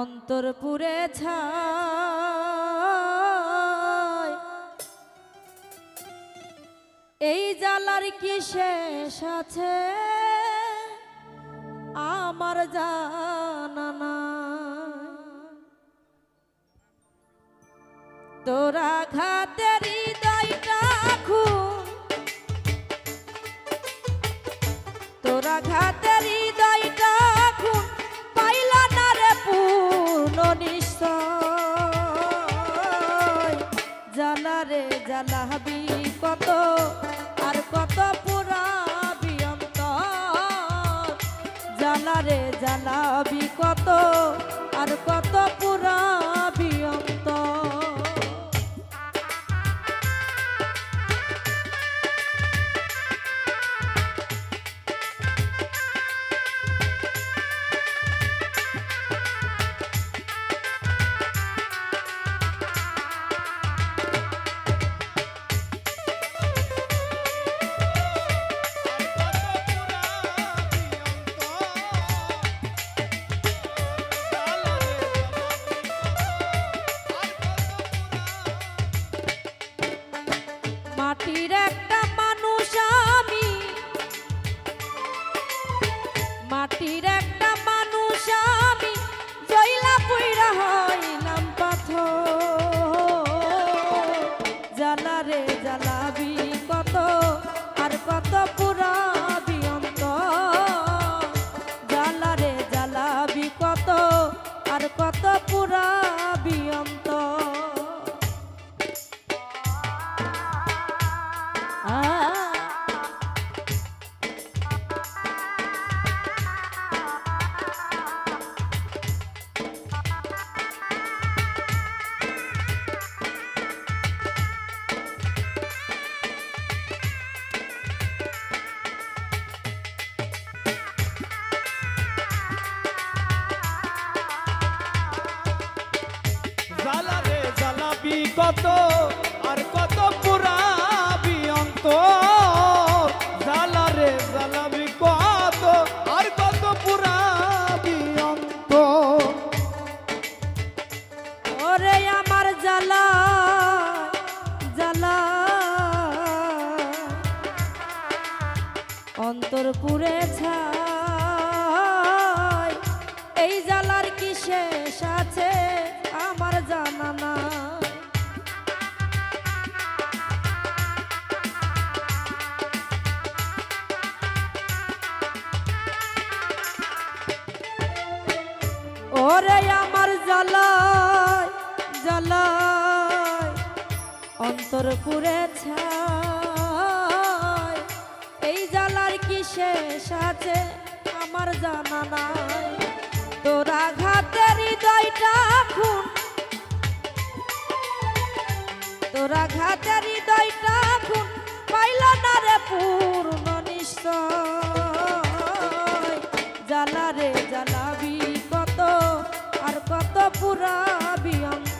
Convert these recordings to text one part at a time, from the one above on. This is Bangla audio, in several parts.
অন্তরপুরে ছায় এই জ্বালার কি শেষ আছে আমার জানা। তোরা ঘাতের কত আর কত জ্বালা রে জানাবি কত আর কত পুরাবি কত জ্বালাবি কত? ওরে আমার জ্বালায় জ্বালায়। অন্তর পুরে এই জ্বালার কি শেষ আছে? আমার জানা নাই। তোরা ঘাতের হৃদয়টা খুন। তোরা ঘাতের হৃদয়টা আর কত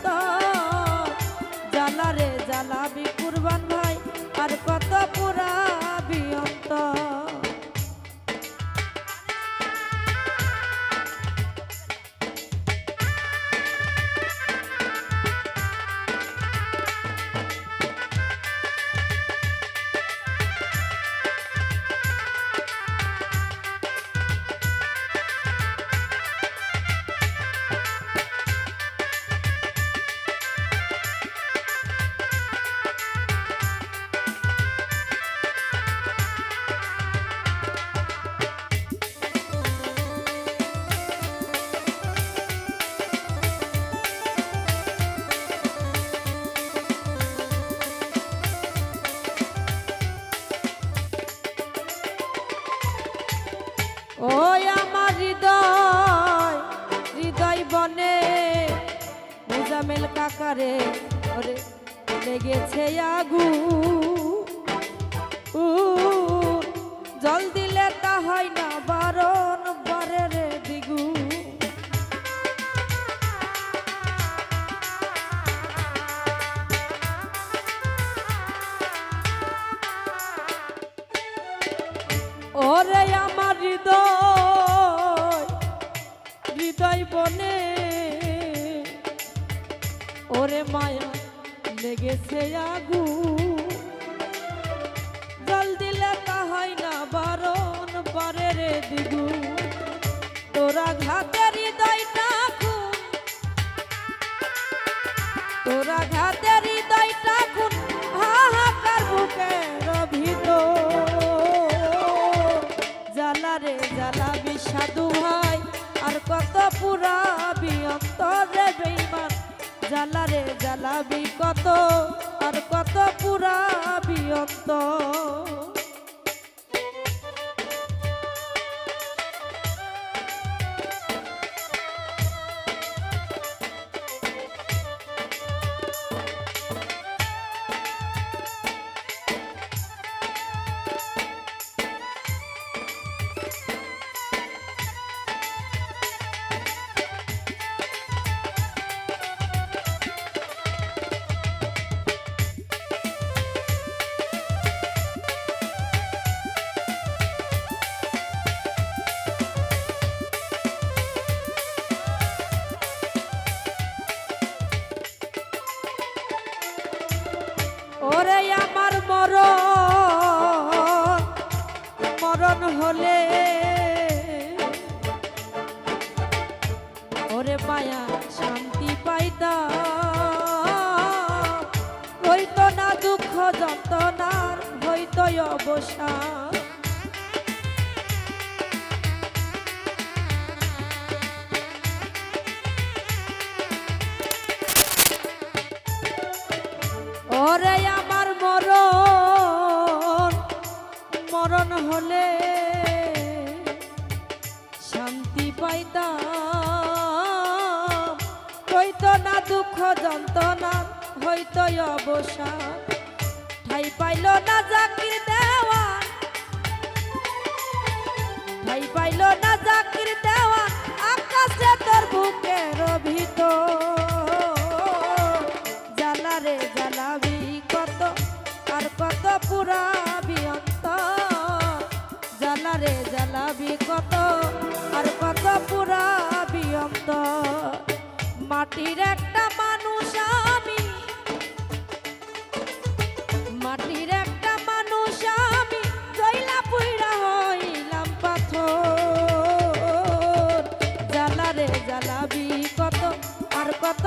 মুজামেল কাকারে ওরে লেগেছে আগু। জল দিলে তা হয় না বারে। মায়া, লেগেছে আগু। জল দিলে হয় না বারণ, পারে রে দিগু। তোরা ঘাতের হৃদয়টা খুন। তোরা ঘাতের জ্বালা রে জ্বালাবি কত? আর কত পুরাবি অন্তর আমার মরণ মরণ হলে। ওরে মায়া শান্তি পাইতা হইতো না দুঃখ যন্ত্রণার হইতো অবসান। হলে শান্তি পাইতাম। হইতো না দুঃখ যন্ত্রণা হইতো অবসান ঠাই পাইল না জাকির দেওয়া ঠাই পাইল না জাকির দেওয়া আকাশে তোর বুকের ভিতর। জ্বালা রে জ্বালাবি কত আর কত অন্তর জ্বালা রে জ্বালাবি কত আর কত পুরাবি অন্তর মাটির একটা মানুষ আমি, মাটির একটা মানুষ আমি জইলা পুইরা হইলাম পাথর। জ্বালা রে জ্বালাবি কত আর কত